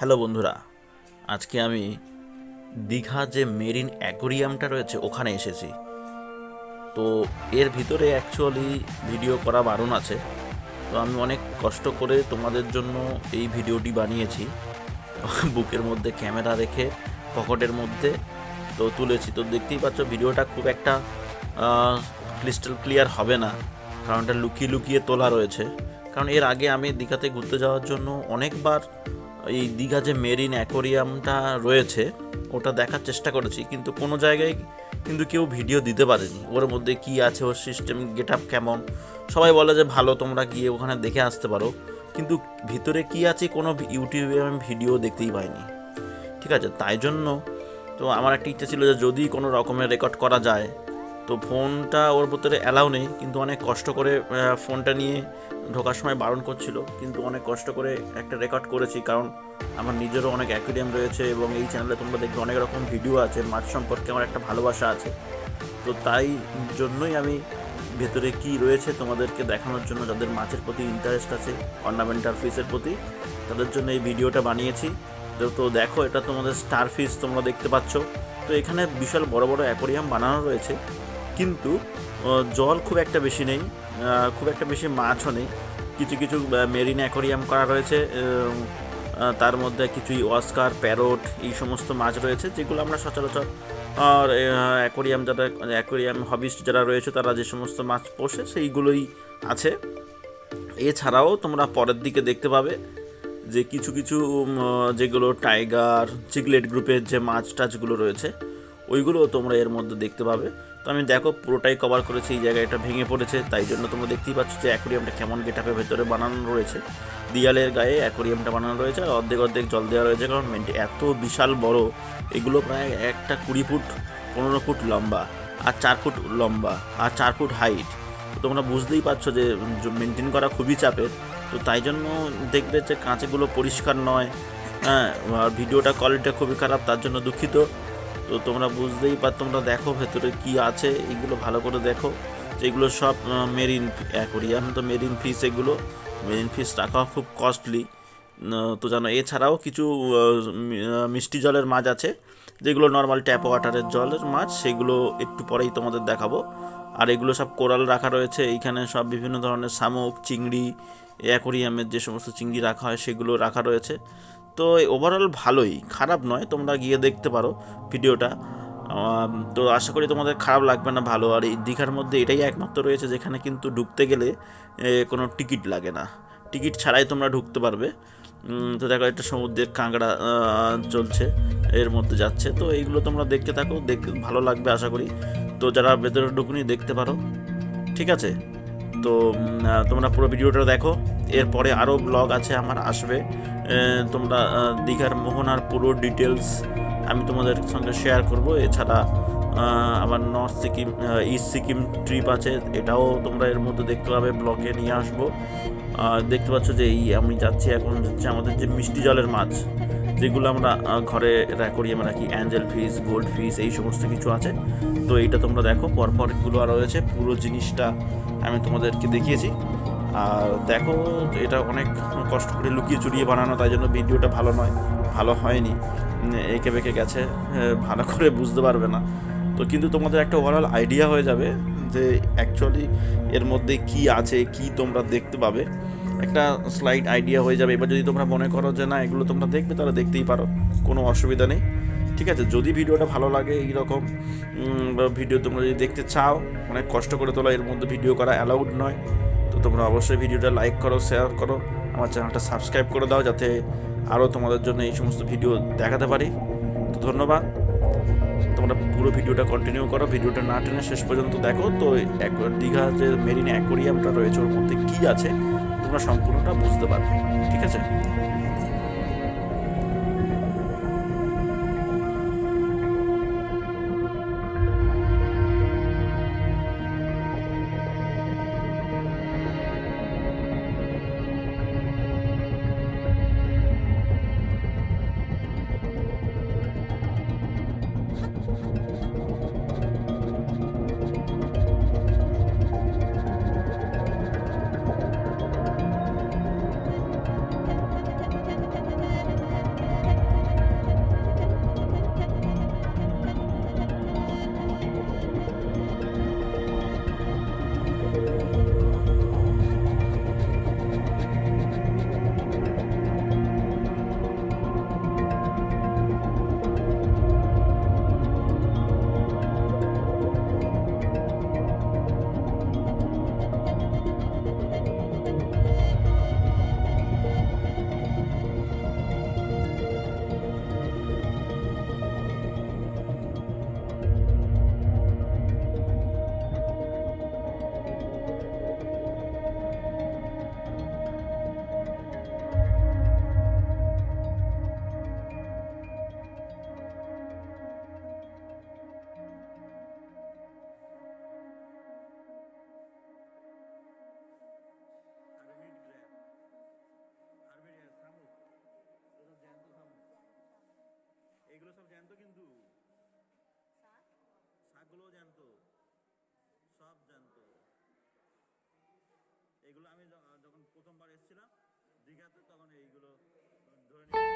Hello বন্ধুরা, আজকে আমি দীঘা যে মেরিন অ্যাকোরিয়ামটা রয়েছে ওখানে এসেছি। তো এর ভিতরে অ্যাকচুয়ালি ভিডিও করা বারণ আছে। তো আমি অনেক কষ্ট করে তোমাদের জন্য এই ভিডিওটি বানিয়েছি। বুকের মধ্যে ক্যামেরা রেখে, পকেটের মধ্যে তো তুলেছি। তো দেখতেই পাচ্ছ ভিডিওটা খুব একটা ক্রিস্টাল ক্লিয়ার হবে না। কারণ এটা লুকিয়ে লুকিয়ে তোলা রয়েছে। কারণ এর আগে আমি দীঘাতে ঘুরতে যাওয়ার জন্য অনেকবার এই দীঘা যে মেরিন অ্যাকোরিয়ামটা রয়েছে, ওটা দেখার চেষ্টা করেছি, কিন্তু কোনো জায়গায় কিন্তু কেউ ভিডিও দিতে পারেনি। ওর মধ্যে কি আছে, ওর সিস্টেম গেট আপ কেমন? সবাই বলে যে ভালো, তোমরা গিয়ে ওখানে দেখে আসতে পারো। কিন্তু ভিতরে কি আছে, কোনো ইউটিউবে আমি ভিডিও দেখতেই পাইনি। ঠিক আছে, তাই জন্য তো আমার একটা ইচ্ছা ছিল যে যদি কোনো রকমের রেকর্ড করা যায়, তো ফোনটা ওর ভিতরে অ্যালাউ নেই, কিন্তু অনেক কষ্ট করে ফোনটা নিয়ে ঢোকার সময় বারণ করছিল, কিন্তু অনেক কষ্ট করে একটা রেকর্ড করেছি, কারণ আমার নিজেরও অনেক অ্যাকুরিয়াম রয়েছে এবং এই চ্যানেলে তোমরা দেখবে অনেক রকম ভিডিও আছে মাছ সম্পর্কে আমার একটা ভালোবাসা আছে। তো তাই জন্যই আমি ভেতরে কি রয়েছে তোমাদেরকে দেখানোর জন্য যাদের মাছের প্রতি ইন্টারেস্ট আছে অর্নামেন্টাল ফিসের প্রতি, তাদের জন্য এই ভিডিওটা বানিয়েছি। তো দেখো, এটা তোমাদের স্টার ফিস তোমরা দেখতে পাচ্ছ। তো এখানে বিশাল বড় বড় অ্যাকোরিয়াম বানানো রয়েছে, কিন্তু জল খুব একটা বেশি নেই খুব একটা বেশি মাছও নেই। কিছু কিছু মেরিন অ্যাকোরিয়াম করা রয়েছে তার মধ্যে কিছুই অস্কার, প্যারট, এই সমস্ত মাছ রয়েছে, যেগুলো আমরা সচরাচর, আর অ্যাকোরিয়াম যারা, অ্যাকোরিয়াম হবিস্ট যারা রয়েছে, তারা যে সমস্ত মাছ পোষে, সেইগুলোই আছে। এছাড়াও তোমরা পরের দিকে দেখতে পাবে যে কিছু কিছু যেগুলো টাইগার চিকলেট গ্রুপের যে মাছ টাছগুলো রয়েছে ওইগুলো তোমরা এর মধ্যে দেখতে পাবে। আমি দেখো পুরোটাই কভার করেছি, এই জায়গাটা ভেঙে পড়েছে, তাই জন্য তোমরা দেখতেই পাচ্ছ যে অ্যাকোরিয়ামটা কেমন গেটাপের ভেতরে বানানো রয়েছে। দিয়ালের গায়ে অ্যাকোরিয়ামটা বানানো রয়েছে আর অর্ধেক অর্ধেক জল দেওয়া রয়েছে, কারণ মেনটে- এত বিশাল বড়, এগুলো প্রায় একটা কুড়ি ফুট, পনেরো ফুট লম্বা আর চার ফুট লম্বা আর চার ফুট হাইট তো তোমরা বুঝতেই পারছ যে মেনটেন করা খুবই চাপের। তো তাই জন্য দেখবে যে কাঁচেগুলো পরিষ্কার নয়। হ্যাঁ আর ভিডিওটা কোয়ালিটিটা খুবই খারাপ, তার জন্য দুঃখিত। তো তোমরা বুঝতেই পার, তোমরা দেখো ভেতরে কি আছে, এগুলো ভালো করে দেখো। যেগুলো সব মেরিন অ্যাকোরিয়াম, তো মেরিন ফিস এগুলো, মেরিন ফিস রাখা খুব কস্টলি। তো জানো, এছাড়াও কিছু মিষ্টি জলের মাছ আছে, যেগুলো নর্মাল ট্যাপ ওয়াটারের জলের মাছ, সেগুলো একটু পরেই তোমাদের দেখাবো। আর এগুলো সব কোরাল রাখা রয়েছে, এইখানে সব বিভিন্ন ধরনের শামুক, চিংড়ি, অ্যাকোরিয়ামের যে সমস্ত চিংড়ি রাখা হয়, সেগুলো রাখা রয়েছে। তো ওভারঅল ভালোই, খারাপ নয়, তোমরা গিয়ে দেখতে পারো ভিডিওটা। তো আশা করি তোমাদের খারাপ লাগবে না, ভালো। আর এই দীঘার মধ্যে এটাই একমাত্র রয়েছে যেখানে কিন্তু ঢুকতে গেলে কোনো টিকিট লাগে না। টিকিট ছাড়াই তোমরা ঢুকতে পারবে। তো দেখো, একটা সমুদ্রের কাঁকড়া চলছে, এর মধ্যে যাচ্ছে। তো এইগুলো তোমরা দেখতে থাকো, দেখ, ভালো লাগবে আশা করি। তো যারা ভেতরে ঢুকুনি, দেখতে পারো। ঠিক আছে? তো তোমরা পুরো ভিডিওটা দেখো। এরপরে আরও ব্লগ আছে, আমার আসবে। তোমরা দীঘার মোহনার পুরো ডিটেলস আমি তোমাদের সঙ্গে শেয়ার করব। এছাড়া আমার north Sikkim east Sikkim trip আছে, এটাও তোমরা এর মধ্যে দেখতে পাবে ব্লগে নিয়ে আসব। দেখতে পাচ্ছ যে এই আমি যাচ্ছি এখন হচ্ছে আমাদের যে মিষ্টি জলের মাছ, যেগুলো আমরা ঘরে অ্যাকোরিয়ামে রাখি অ্যাঞ্জেল ফিস গোল্ড ফিস এই সমস্ত কিছু আছে। তো এইটা তোমরা দেখো পরপর এগুলো আর রয়েছে, পুরো জিনিসটা আমি তোমাদেরকে দেখিয়েছি। আর দেখো, এটা অনেক কষ্ট করে লুকিয়ে চুরিয়ে বানানো, তাই জন্য ভিডিওটা ভালো নয়, ভালো হয়নি। এঁকে বেঁকে গেছে ভালো করে বুঝতে পারবে না। তো কিন্তু তোমাদের একটা ওভারঅল আইডিয়া হয়ে যাবে যে অ্যাকচুয়ালি এর মধ্যে কি আছে, কি তোমরা দেখতে পাবে। একটা স্লাইড আইডিয়া হয়ে যাবে। এবার যদি তোমরা মনে করো যে না, এগুলো তোমরা দেখবে, তাহলে দেখতেই পারো, কোনো অসুবিধা নেই। ঠিক আছে, যদি ভিডিওটা ভালো লাগে এইরকম ভিডিও তোমরা যদি দেখতে চাও, অনেক কষ্ট করে তোলা, এর মধ্যে ভিডিও করা অ্যালাউড নয়। তোমরা অবশ্যই ভিডিওটা লাইক করো শেয়ার করো, আমার চ্যানেলটা সাবস্ক্রাইব করে দাও যাতে আরও তোমাদের জন্য এই সমস্ত ভিডিও দেখাতে পারি। তো ধন্যবাদ। তোমরা পুরো ভিডিওটা কন্টিনিউ করো, ভিডিওটা না টেনে শেষ পর্যন্ত দেখো। তো দীঘা যে মেরিন অ্যাকোরিয়ামটা রয়েছে, ওর মধ্যে কী আছে, তোমরা সম্পূর্ণটা বুঝতে পারবে। ঠিক আছে? কাঁকড়াগুলো জানতো। সব জানতো। এগুলো আমি যখন প্রথমবার এসেছিলাম দীঘাতে তখন এইগুলো ধরে